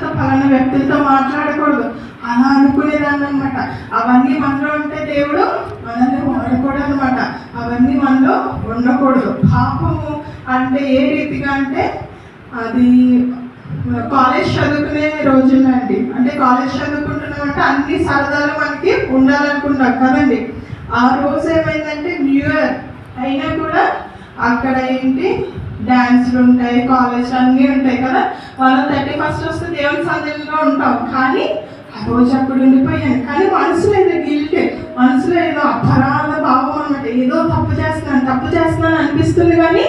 ఫలానా వ్యక్తులతో మాట్లాడకూడదు. అలా అనుకునేదాన్ని అనమాట అవన్నీ మనలో ఉంటే దేవుడు మనల్ని వాడకూడదు అనమాట అవన్నీ మనలో ఉండకూడదు. పాపము అంటే ఏ రీతిగా అంటే అది కాలేజ్ చదువుకునే రోజులండి అంటే కాలేజ్ చదువుకుంటున్నామంటే అన్ని సరదాలు మనకి ఉండాలనుకుంటాం కదండి. ఆ రోజు ఏమైందంటే న్యూ ఇయర్ అయినా కూడా అక్కడ ఏంటి డ్యాన్స్లు ఉంటాయి కాలేజ్ అన్నీ ఉంటాయి కదా. మనం థర్టీ ఫస్ట్ వస్తే దేవుని సందర్భంలో ఉంటాం. కానీ ఆ రోజు అప్పుడు ఉండిపోయాను కానీ మనసులో ఏదో గిల్ట్ మనసులో ఏదో అపరాధ భావం అనమాట ఏదో తప్పు చేస్తున్నాను తప్పు చేస్తున్నాను అనిపిస్తుంది కానీ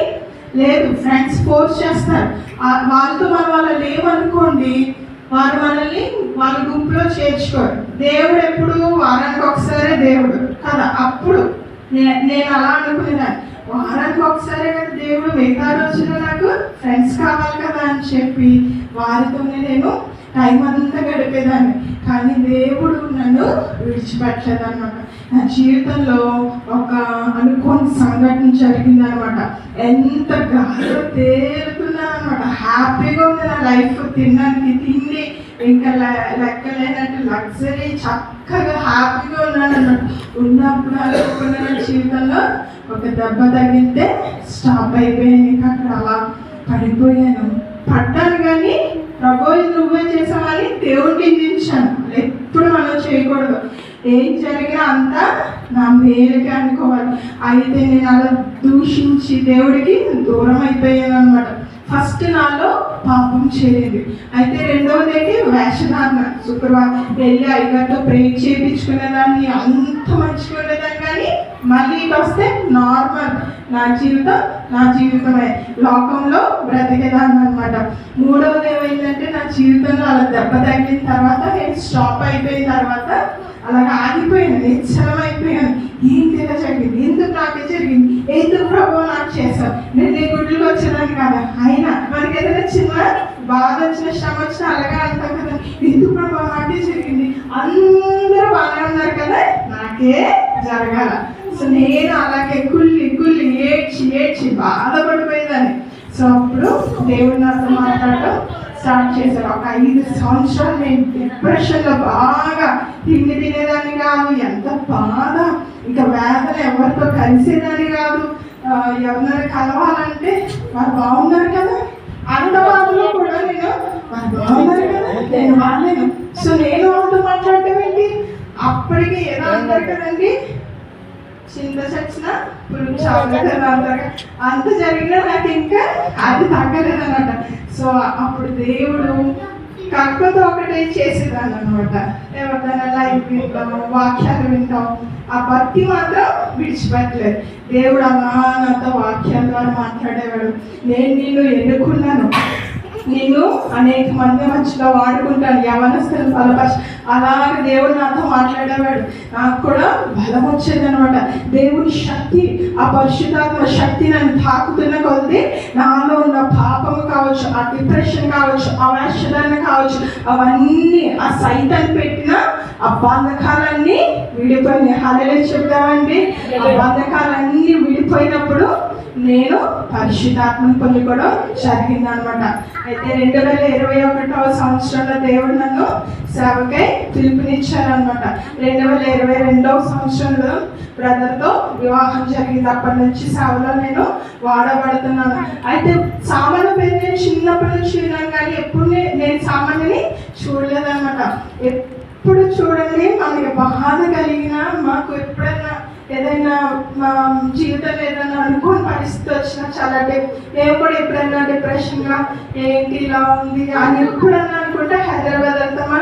లేదు. ఫ్రెండ్స్ ఫోర్స్ చేస్తారు. వాళ్ళతో మనం వాళ్ళ లేవనుకోండి వారు మనల్ని వాళ్ళ గుంపులో చేర్చుకోరు. దేవుడు ఎప్పుడు వారానికి ఒకసారి దేవుడు కదా. అప్పుడు నేను అలా అనుకునేదాన్ని వారానికి ఒకసారి కదా దేవుడు మిగతా రోజుల్లో నాకు ఫ్రెండ్స్ కావాలి కదా అని చెప్పి వారితోనే నేను టైం అంతా గడిపేదాన్ని. కానీ దేవుడు నన్ను విడిచిపెట్టలేదు అనమాట నా జీవితంలో ఒక అనుకోని సంఘటన జరిగింది అనమాట ఎంత గాలి తేలుతున్నాను అనమాట హ్యాపీగా ఉంది నా లైఫ్ తినడానికి తిండి ఇంకా లెక్క లెక్కలేనట్టు లగ్జరీ చక్కగా హ్యాపీగా ఉన్నాను ఉన్నప్పుడు అనుకున్న జీవితంలో ఒక దెబ్బ తగిలితే స్టాప్ అయిపోయాను. ఇంకా అక్కడ అలా పడిపోయాను. పడ్డాను కానీ ప్రభు నువ్వే చేసావని దేవుడికి నిందించాను ఎప్పుడు మనం చేయకూడదు. ఏం జరిగినా అంతా నా మేలుగా అనుకోవాలి. అయితే నేను అలా దూషించి దేవుడికి దూరం అయిపోయాను అనమాట ఫస్ట్ నాలో పాపం చేరింది అయితే రెండవది ఏంటి వేషధారణ. శుక్రవారం వెళ్ళి అయ్యగారితో ప్రే చేయించుకునేదాన్ని అంత మంచిగా ఉండేదాన్ని. కానీ మళ్ళీ ఇటు వస్తే నార్మల్. నా జీవితం నా జీవితమే. లోకంలో బ్రతికేదాన్ని అనమాట మూడవది ఏమైందంటే నా జీవితంలో అలా దెబ్బ తగిలిన తర్వాత నేను స్టాప్ అయిపోయిన తర్వాత అలాగ ఆగిపోయాను నిశ్చలం అయిపోయాను ఏంటి ఇలా జరిగింది ఎందుకు నాకు జరిగింది? ఎందుకు ప్రభు నాకు చేశావు? నేను నీ గుడ్లకు వచ్చేదాన్ని కదా? అయినా మనకి ఏదైనా చిన్న బాధ వచ్చిన శ్రమ వచ్చినా అలాగే అంటాం కదా. ఎందుకు ప్రభు నాకే జరిగింది? అందరూ బాగా ఉన్నారు కదా? నాకే జరగాల. సో నేను అలాగే కుల్లి కుల్లి ఏడ్చి ఏడ్చి బాధపడిపోయేదాన్ని. సో అప్పుడు దేవుడు నాతో మాట్లాడటం స్టార్ట్ చేశారు. ఒక ఐదు సంవత్సరాలు నేను డిప్రెషన్లో బాగా తిండి తినేదాన్ని కాదు ఎంత బాధ. ఇంకా వేదన ఎవరితో కలిసేదాన్ని కాదు. ఎవరినైనా కలవాలంటే వారు బాగున్నారు కదా. అన్నవాళ్ళు కూడా నేను వారు బాగున్నారు కదా. నేను వాళ్ళేను సో నేను వాళ్ళతో మాట్లాడటం ఏంటి? అప్పటికి ఏదో అంటారు కదండి? చింత చచ్చిన పురుగు అంటారు అంత జరిగినా నాకు ఇంకా అది తగ్గలేదు అనమాట సో అప్పుడు దేవుడు కక్కతో ఒకటే చేసేదాన్ని అనమాట ఎవరిదైనా లైవ్ వింటాము వాక్యాలు వింటాం ఆ భక్తి మాత్రం విడిచిపెట్టలేదు. దేవుడు అన్నా నాతో వాక్యాల ద్వారా మాట్లాడేవాడు. నేను నిన్ను ఎన్నుకున్నాను. నేను అనేక మంది మధ్యలో వాడుకుంటాను. యవనస్తులు బలపరచ. అలాగే దేవుడు నాతో మాట్లాడేవాడు. నాకు కూడా బలం వచ్చేది అనమాట దేవుని శక్తి ఆ పరిశుద్ధాత్మ శక్తి నన్ను తాకుతున్న కొద్ది నాలో ఉన్న పాపము కావచ్చు ఆ డిప్రెషన్ కావచ్చు ఆ వేషధారణ కావచ్చు అవన్నీ ఆ సైతం పెట్టిన ఆ బంధకాలన్నీ విడిపోయినాయి. హలలే చెప్తామండి ఆ బంధకాలన్నీ విడిపోయినప్పుడు నేను పరిశుద్ధాత్మను పొందుకోవడం జరిగింది అనమాట అయితే రెండు వేల ఇరవై ఒకటవ సంవత్సరంలో దేవుడు నన్ను సేవకై పిలుపునిచ్చారనమాట. రెండు వేల ఇరవై రెండవ సంవత్సరంలో బ్రదర్తో వివాహం జరిగింది. అప్పటి నుంచి సేవలో నేను వాడబడుతున్నాను. అయితే సామాన్య పేరు నేను చిన్నప్పటి నుంచి విన్నాను కానీ ఎప్పుడు నేను సామాన్యని చూడలేదన్నమాట ఎప్పుడు చూడండి మనకి బాధ కలిగిన మాకు ఎప్పుడైనా ఏదైనా మా జీవితంలో ఏదైనా అనుకోని పరిస్థితి వచ్చినా చాలా డే- నేను కూడా ఎప్పుడైనా డిప్రెషన్గా ఏంటి ఇలా ఉంది అని ఎప్పుడన్నా అనుకుంటే హైదరాబాద్ వెళ్తామా?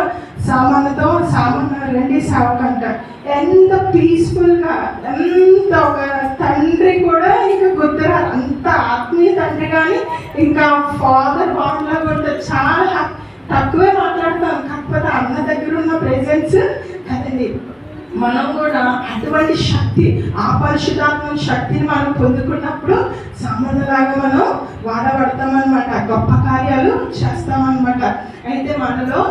సామాన్యతో సామాన్ రండి సేవకంట ఎంత పీస్ఫుల్గా ఎంత ఒక తండ్రి కూడా ఇంకా గుర్తురా అంత ఆత్మీయ తండ్రి కానీ ఇంకా ఫాదర్ బాండ్లో కూడా చాలా తక్కువే మాట్లాడతాం. కాకపోతే అన్న దగ్గర ఉన్న ప్రెజెన్స్ కదండి. మనం కూడా అటువంటి శక్తి ఆ పరిశుధాత్మ శక్తిని మనం పొందుకున్నప్పుడు సంబంధలాగా మనం వాడబడతామన్నమాట. గొప్ప కార్యాలు చేస్తామన్నమాట. అయితే మనలో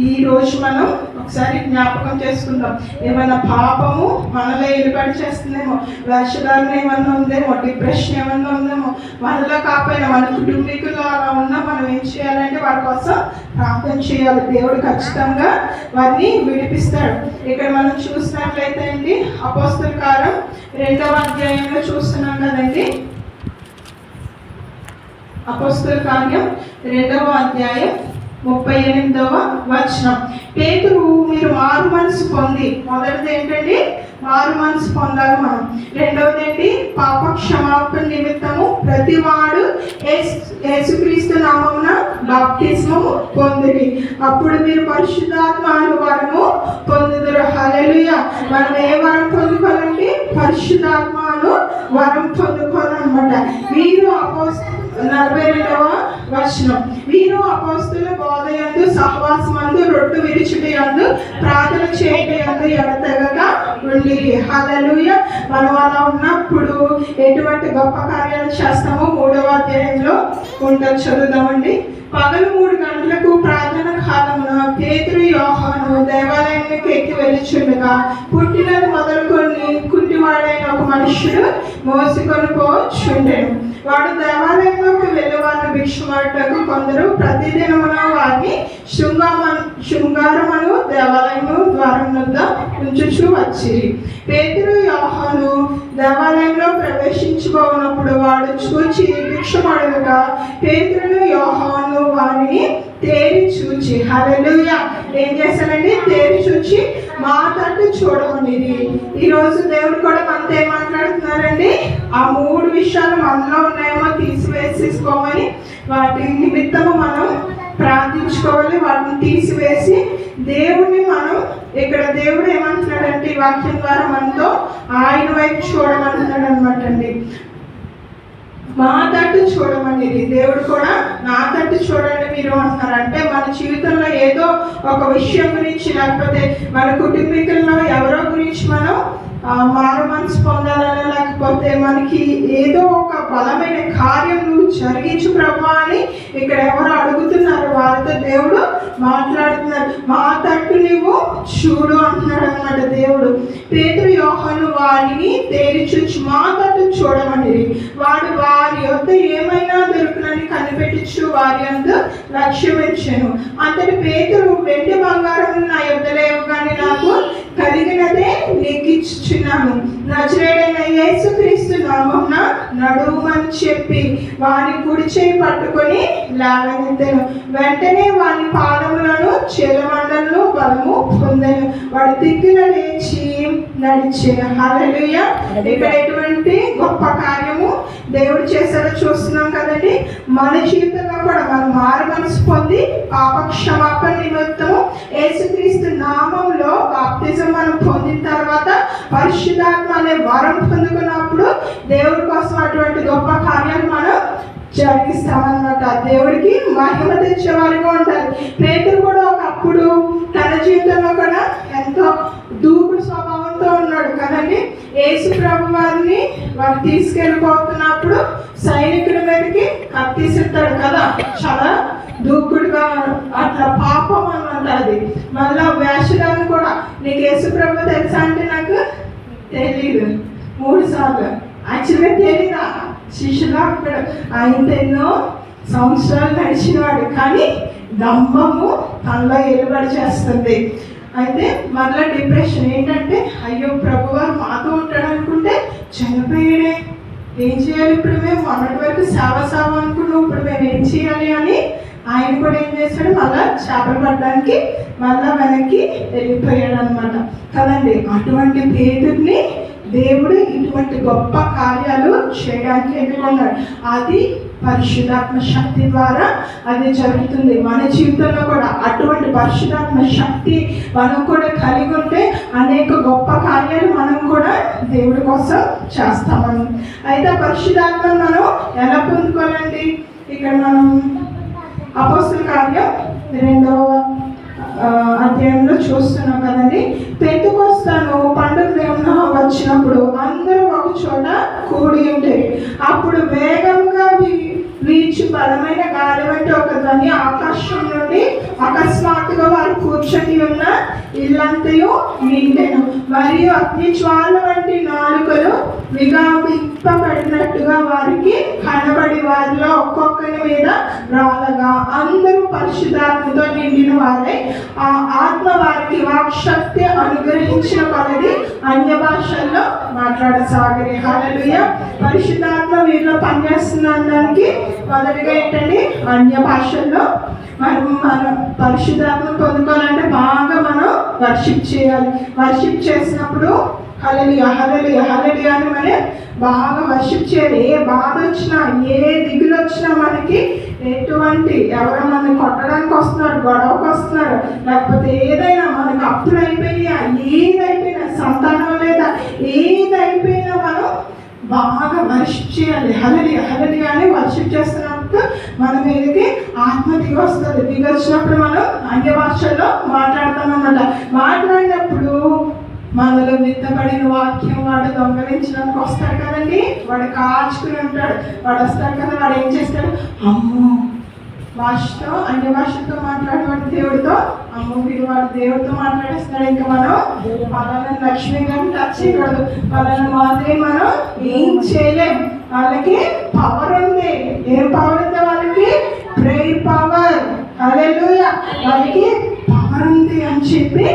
ఈ రోజు మనం ఒకసారి జ్ఞాపకం చేసుకుందాం. ఏమైనా పాపము మనలో ఏలుబడి చేస్తుందేమో? వేషధారణ ఏమన్నా ఉందేమో? డిప్రెషన్ ఏమన్నా ఉందేమో? మనలో కాకపోయినా మన కుటుంబీకులు అలా ఉన్నా మనం ఏం చేయాలంటే వారి కోసం ప్రార్థన చేయాలి. దేవుడు ఖచ్చితంగా వారిని విడిపిస్తాడు. ఇక్కడ మనం చూసినట్లయితే అండి అపోస్తుల కారం రెండవ అధ్యాయంలో చూస్తున్నాం కదండి. అపోస్తుల కార్యం రెండవ అధ్యాయం ముప్పై ఎనిమిదవ వచనం. పేతురు మీరు మారు మనసు పొంది. మొదటిది ఏంటండి? మారు మనసు పొందాలి మనం. రెండవది ఏంటి పాప క్షమాపణ నిమిత్తము ప్రతివాడు యేసుక్రీస్తు నామమున బాప్తిస్మము పొందిరి. అప్పుడు మీరు పరిశుద్ధాత్మ వరము పొందుదురు. హలలుయ మనం ఏ వరం పొందుకోవాలండి? పరిశుద్ధాత్మను వరం పొందుకోవాలన్నమాట. మీరు అపోస్తు నలభై రెండవ వచనం వీరు అపోస్తుల బోధయందు సహవాసమందు రొట్టు విరుచుటి యందు ప్రార్థన చేయట యందు ఎడతెగక ఉండిరి. హల్లెలూయ. మనం అలా ఉన్నప్పుడు ఎటువంటి గొప్ప కార్యాలు చేస్తామో మూడవ అధ్యాయంలో ఉంటుంది చదువుదామండి. పగలు మూడు గంటలకు ప్రార్థన కాలమున పేతురు యోహాను దేవాలయానికి ఎక్కి వెళ్ళిచుండగా పుట్టినది మొదలుకొని కుంటివాడైన ఒక మనుషుడు మోసుకొని పోచుండెను. వాడు దేవాలయంలోకి వెళ్ళేవాడిని భిక్షమాటకు కొందరు ప్రతిదినమున వారిని శృంగామన్ శృంగారమను దేవాలయము ద్వారం వద్ద ఉంచుచు వచ్చి పేతురు యోహాను దేవాలయంలో ప్రవేశించుకోనప్పుడు వాడు చూచి భిక్షమాడుగా పేతురును యోహాను వారిని తేరి చూచి. హలలుయ ఏం చేశానండి తేరి చూచి మా తట్టు ఈరోజు ఈ రోజు దేవుడు కూడా మనతో ఏం మాట్లాడుతున్నారండి? ఆ మూడు విషయాలు మనలో ఉన్నాయేమో తీసివేసేసుకోమని వాటి నిమిత్తము మనం ప్రార్థించుకోవాలి. వాటిని తీసివేసి దేవుడిని మనం ఇక్కడ దేవుడు ఏమంటున్నాడంటే ఈ వాక్యం ద్వారా మనతో ఆయన వైపు చూడమంటున్నాడు అనమాట అండి. మా తట్టు చూడమని దేవుడు కూడా నా తట్టు చూడండి మీరు అంటున్నారు అంటే మన జీవితంలో ఏదో ఒక విషయం గురించి లేకపోతే మన కుటుంబీకుల్లో ఎవరో గురించి మనం మారు మనసు పొందాలని లేకపోతే మనకి ఏదో ఒక బలమైన కార్యం నువ్వు జరిగించు ప్రభా అని ఇక్కడ ఎవరు అడుగుతున్నారు? వారితో దేవుడు మాట్లాడుతున్నారు. మా తట్టు నువ్వు చూడు అంటున్నాడు అనమాట దేవుడు. పేతురు యోహను వారిని తేరి చూచి మా తట్టు చూడమని వాడు వారి యొద్ద ఏమైనా దొరుకునని కనిపెట్టించు వారి అంత లక్ష్యం ఇచ్చాను అంతటి పేతురు వెండి బంగారం నా యొద్ద లేవు కానీ నాకు కలిగినదే నీకు ఇచ్చుచున్నాను నజరేడైన యేసుక్రీస్తు నామమున నడుమని చెప్పి వాని కుడి చేయి పట్టుకొని లాగనెత్తెను వెంటనే వాని పాదములను చెలమండలను బలము పొందెను. వాడు దిక్కున లేచి నడిచాను. హల్లెలూయా. ఇక్కడ ఎటువంటి గొప్ప కార్యము దేవుడు చేశాడో చూస్తున్నాం కదండి. మన జీవితంలో కూడా మనం మారు మనసు పొంది పాప క్షమాపణ నిమిత్తము యేసుక్రీస్తు నామంలో బాప్తిజం మనం పొందిన తర్వాత పరిశుద్ధాత్మ అనే వరం పొందుకున్నప్పుడు దేవుడి కోసం అటువంటి గొప్ప కార్యాలు మనం జరిగిస్తామన్నమాట. దేవుడికి మహిమ తెచ్చేవారిగా ఉండాలి. పేతురు కూడా ఒకప్పుడు తన జీవితంలో కూడా ఎంతో దూకుడు స్వభావంతో ఉన్నాడు. కదండి యేసు ప్రభు వారిని వారు తీసుకెళ్ళిపోతున్నప్పుడు సైనికుడి మీదకి కత్తిసిస్తాడు కదా. చాలా దూకుడుగా అట్లా పాపం అన్నమాట అది. మళ్ళా వేషధాన్ని కూడా నీకు యేసు ప్రభు తెలుసా అంటే నాకు తెలియదు మూడు సార్లు. యాక్చువల్గా తెలియదా శిష్యులు అక్కడ. ఆయన ఎన్నో సంవత్సరాలు నడిచినవాడు. కానీ దంభము తనలో ఎలుబడి చేస్తుంది. అయితే మరలా డిప్రెషన్ ఏంటంటే అయ్యో ప్రభు మాతో ఉంటాడు అనుకుంటే చనిపోయాడే. ఏం చేయాలి ఇప్పుడు మేము? మొన్నటి వరకు సేవ సేవ అనుకున్నాం ఇప్పుడు మేము ఏం చేయాలి అని ఆయన కూడా ఏం చేశాడు? మళ్ళా చేపలు పట్టడానికి మళ్ళా వెనక్కి వెళ్ళిపోయాడు అనమాట కదండి అటువంటి పేదరిని దేవుడు ఇటువంటి గొప్ప కార్యాలు చేయడానికి ఎన్నుకున్నాడు అది పరిశుధాత్మ శక్తి ద్వారా అది జరుగుతుంది. మన జీవితంలో కూడా అటువంటి పరిశుధాత్మ శక్తి మనం కూడా కలిగి ఉంటే అనేక గొప్ప కార్యాలు మనం కూడా దేవుడి కోసం చేస్తామని. అయితే పరిశుధాత్మను మనం ఎలా పొందుకోవాలండి? ఇక్కడ మనం అపోస్తుల కార్యం రెండవ అధ్యయనంలో అధ్యాయంలో చూస్తున్నాం కదండి. పెట్టుకొస్తాను పండుగ దేవున వచ్చినప్పుడు అందరూ ఒక చోట కూడి ఉంటాయి అప్పుడు వేగంగా వీచి బలమైన గాలి వంటి ఒక ధ్వని ఆకాశం నుండి అకస్మాత్తుగా వారు కూర్చొని ఉన్న ఇల్లంతయు నిండెను మరియు అగ్ని జ్వాల వంటి నాలుకలు విగాపింపబడినట్టుగా వారికి కనబడి వారిలో ఒక్కొక్క ఒక్కొక్కరి మీద రాలగా అందరూ పరిశుద్ధాత్మతో నిండిన వారే ఆ ఆత్మ వారికి వాక్శక్తి అనుగ్రహించిన కొలది అన్య భాషల్లో మాట్లాడసాగరి. హలలుయ పరిశుద్ధాత్మ వీరిలో పనిచేస్తున్న దానికి మొదటిగా ఏంటండి? అన్య భాషల్లో మనం మనం పరిశుద్ధాత్మ పొందుకోవాలంటే బాగా మనం వర్షిప్ చేయాలి. వర్షిప్ చేసినప్పుడు హలలియా హలలియా హలలియా అని మనం బాగా వర్షిప్ చేయాలి. ఏ బాధ వచ్చినా ఏ దిగులు వచ్చినా మనకి ఎటువంటి ఎవరో మనం కొట్టడానికి వస్తున్నారు గొడవకు వస్తున్నారు లేకపోతే ఏదైనా మనకి అప్పులు అయిపోయినా ఏదైపోయినా సంతానం లేదా ఏది అయిపోయినా మనం బాగా వర్షిప్ చేయాలి. హలలి హలలి అని వర్షిప్ చేస్తున్నప్పుడు మన మీదకి ఆత్మ దిగి వస్తుంది. దిగి వచ్చినప్పుడు మనం అన్య భాషల్లో మాట్లాడతాం అన్నమాట మాట్లాడినప్పుడు మనలో విత్తబడిన వాక్యం వాడు దొంగలించడానికి వస్తాడు కదండి? వాడు కాచుకుని ఉంటాడు. వాడు వస్తాడు కదా వాడు ఏం చేస్తాడు? అమ్మో! భాషతో అన్య భాషతో మాట్లాడేవాడు దేవుడితో? అమ్మో వీడు వాడు దేవుడితో మాట్లాడేస్తున్నాడు. ఇంకా మనం పలానా లక్ష్మి గారిని టచ్ చేయకూడదు. పలానా మాదిరి మనం ఏం చేయలేం. వాళ్ళకి పవర్ ఉంది. ఏం పవర్ ఉంది వాళ్ళకి? ప్రేయర్ పవర్ అలెలుయ వాళ్ళకి పవర్ ఉంది అని చెప్పి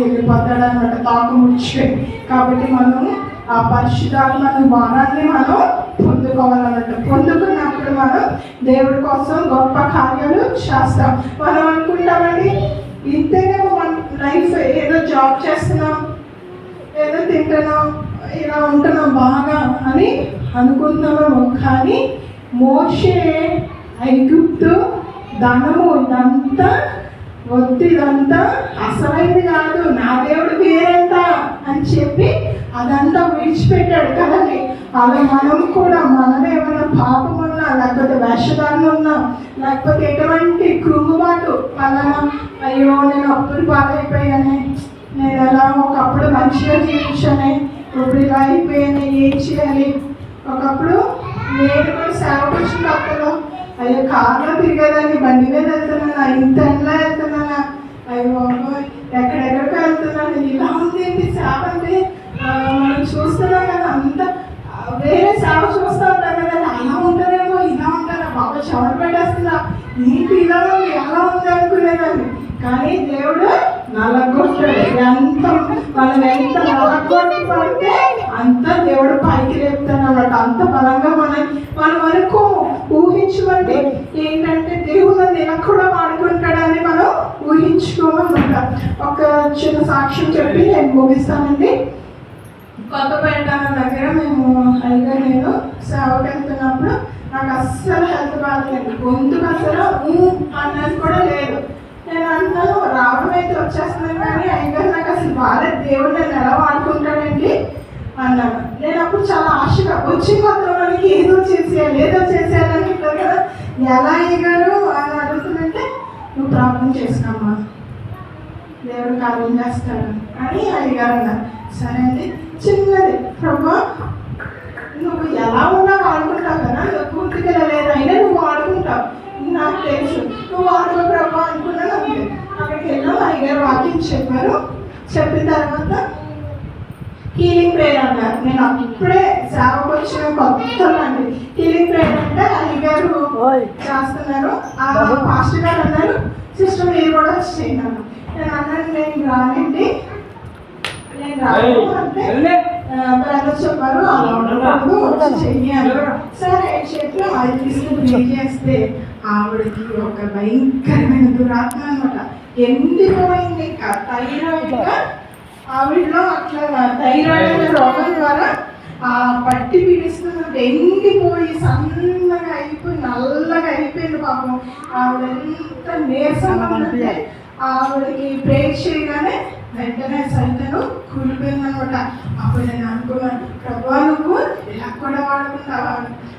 వాడు అనమాట తాకు ముడిచిపోయి కాబట్టి మనం ఆ పరిశుద్ధాత్మను వారాన్ని మనం పొందుకోవాలన్నట్టు పొందుకున్నప్పుడు మనం దేవుడి కోసం గొప్ప కార్యాలు చేస్తాం. మనం అనుకుంటామండి ఇంతేనే మన లైఫ్ ఏదో జాబ్ చేస్తున్నాం ఏదో తింటున్నాం ఇలా ఉంటున్నాం బాగా అని అనుకుంటున్నామేమో. కానీ మోషే ఐగుప్తు ధనము ఇదంతా వద్దు ఇదంతా అసలైంది కాదు నా దేవుడు వేరంట అని చెప్పి అదంతా విడిచిపెట్టాడు కదండి. అలా మనం కూడా మనం ఏమైనా పాపం ఉన్నా లేకపోతే వేషధారణ ఉన్నా లేకపోతే ఎటువంటి కృంగుబాటు పలానా అయ్యో నేను అప్పుడు పాలైపోయానే నేను ఎలా ఒకప్పుడు మంచిగా జీవించానే ఇప్పుడు ఇలా అయిపోయాను ఏం చేయాలి? ఒకప్పుడు నేను కూడా సేవకు వచ్చిన అయ్యో కార్లో తిరిగేదాన్ని బండి మీద వెళ్తున్నానా ఇంత ఎండలో వెళ్తున్నానా? అయ్యో ఎక్కడెక్కడికి వెళ్తున్నాను. ఇలా ఉంది ఏంటి సేవ అంటే? మనం చూస్తున్నాం కదా అంత వేరే సేవ చూస్తూ ఉంటాం కదా. అలా ఉంటారేమో ఇలా ఉంటారా బాబా చెమట పెట్టేస్తుందా? ఏంటి ఇలా ఉంది? అలా ఉంది అనుకునేదాన్ని. కానీ దేవుడు నలగొట్టాడు ఎంత మనం ఎంత నల్లగొట్టి పడితే అంత బలంగా మనం మనం వరకు ఊహించమంటే ఏంటంటే దేవుడు నన్ను ఇలా కూడా వాడుకుంటాడని మనం ఊహించుకోమన్నమాట. ఒక చిన్న సాక్ష్యం చెప్పి నేను ముగిస్తానండి. కొత్తపేట దగ్గర మేము హైగా నేను సేవకి వెళ్తున్నప్పుడు నాకు అస్సలు హెల్త్ బాగాలేదు. గొంతుకు అసలు ఊ అన్నది కూడా లేదు. నేను అంటాను రావడం అయితే వచ్చేస్తున్నాను కానీ అయ్యగారు నాకు అసలు బాగాలేదు. దేవుడు నన్ను ఎలా వాడుకుంటాడండి? అన్నాడు. నేను అప్పుడు చాలా ఆశగా వచ్చి మాత్రం మనకి ఏదో చేసేయాలి ఏదో చేసేయాలి అని కదా. ఎలా అయ్యగారు అని అడుగుతుందంటే నువ్వు ప్రాబ్లం చేసినామా దేవుడు కార్యం చేస్తాడు. అని అడిగారు అన్నారు. సరే అండి చిన్నది. ప్రభా నువ్వు ఎలా ఉన్నా వాడుకుంటావు కదా. నువ్వు పూర్తిగా లేదు అయినా నువ్వు వాడుకుంటావు. నాకు తెలుసు. నువ్వు వాడుకో ప్రభా అనుకున్నాను అంతే. అక్కడికి వెళ్ళాం. అయ్యగారు వాకింగ్ చెప్పారు. చెప్పిన తర్వాత హీలింగ్ ప్రేయర్ అన్నారు నేను అప్పుడే సేవకు వచ్చిన కొత్తలో అండి హీలింగ్ ప్రేయర్ అంటే అయ్యగారు చేస్తున్నారు. ఆ పాస్టర్ గారు అన్నారు సిస్టర్ మీరు కూడా అన్నారు. నేను అన్నాను నేను రానండి. నేను రాను అంటే బ్రదర్ చెప్పారు అలా ఉండకూడదు వచ్చి చెయ్యాలి సరే చేతిలో అది తీసుకుని ప్రే చేస్తే ఆవిడకి ఒక భయంకరమైన దురాత్మ అనమాట ఎండిపోయింది ఇంకా థైరాయిడ్ ఆవిడలో అట్లా థైరాయిడ్ అనే రోగం ద్వారా ఆ పట్టి పీడిస్తున్నట్టు ఎండిపోయి సన్నగా అయిపోయి నల్లగా అయిపోయింది పాపం. ఆవిడ ఎంత నీరసంగా ఆవిడకి ప్రే చేయగానే వెంటనే సైతను కూలిపోయింది అనమాట అప్పుడు నేను అనుకున్నాను ప్రభా నువ్వు ఇలా కూడా వాడుకుంటావా.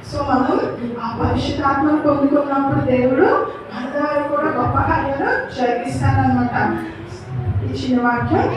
సో మనం ఆ పరిశుద్ధాత్మను పొందుకున్నప్పుడు దేవుడు మన ద్వారా కూడా గొప్ప కార్యాలు జరిగిస్తానమాట ይችን ማክበር